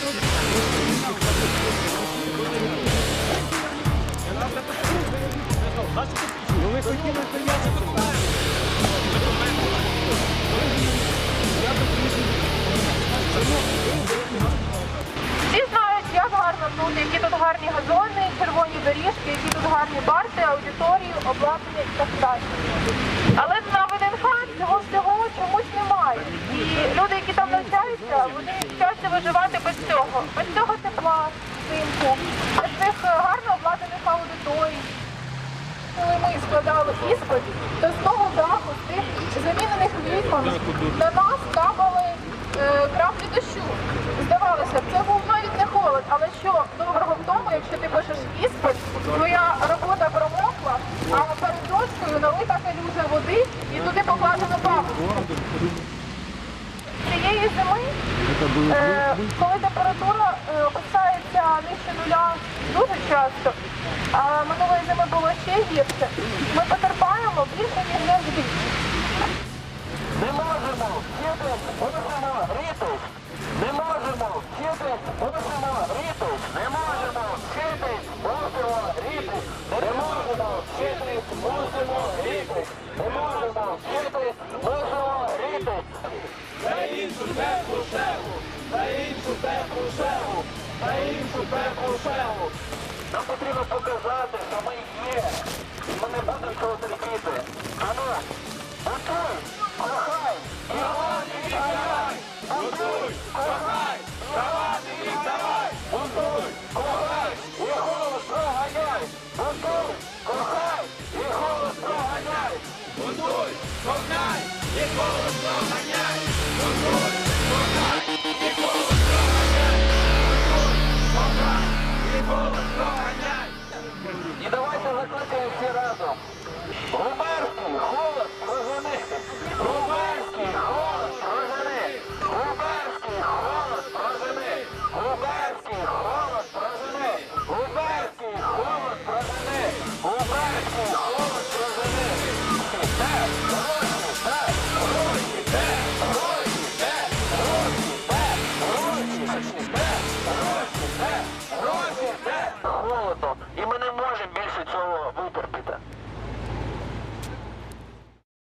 Всі знають, як гарно тут, які тут гарні газони, червоні доріжки, які тут гарні барти, аудиторії, обладнання і так далі. Але на ВНХ цього всього вчаться виживати без цього. Без цього тепла, взимку, без цих е, гарно обладнаних аудиторій. Коли ми складали іспит, то з того даху, з тих замінених вікон на нас капали е, краплі дощу. Здавалося б, це був навіть не холод, але що доброго в тому, якщо ти пишеш іспит, твоя робота промокла, а перед дошкою налита калюжа води і туди покладено бабушку. Цієї зими, е, коли температура е, опускається нижче нуля дуже часто, а минулої зими було ще гірше, ми потерпаємо більше, ніж завжди. Не можемо вчити, мусимо рітись. Не можемо вчити, мусимо рітись. Не можемо вчити, мусимо рітись. Не можемо вчити, мусимо рітись. Не можемо вчити, мусимо рітись. За іншу теплу Нам потрібно показати, що ми є. Ми не будемо цього терпіти. Ану, готуй, кохай, і голоді відганяй. Готуй, кохай, давати і давай. Готуй, кохай, і голос проганяй. Готуй, кохай, і голос проганяй. Готуй, кохай, і голос проганяй. Готуй, minutos.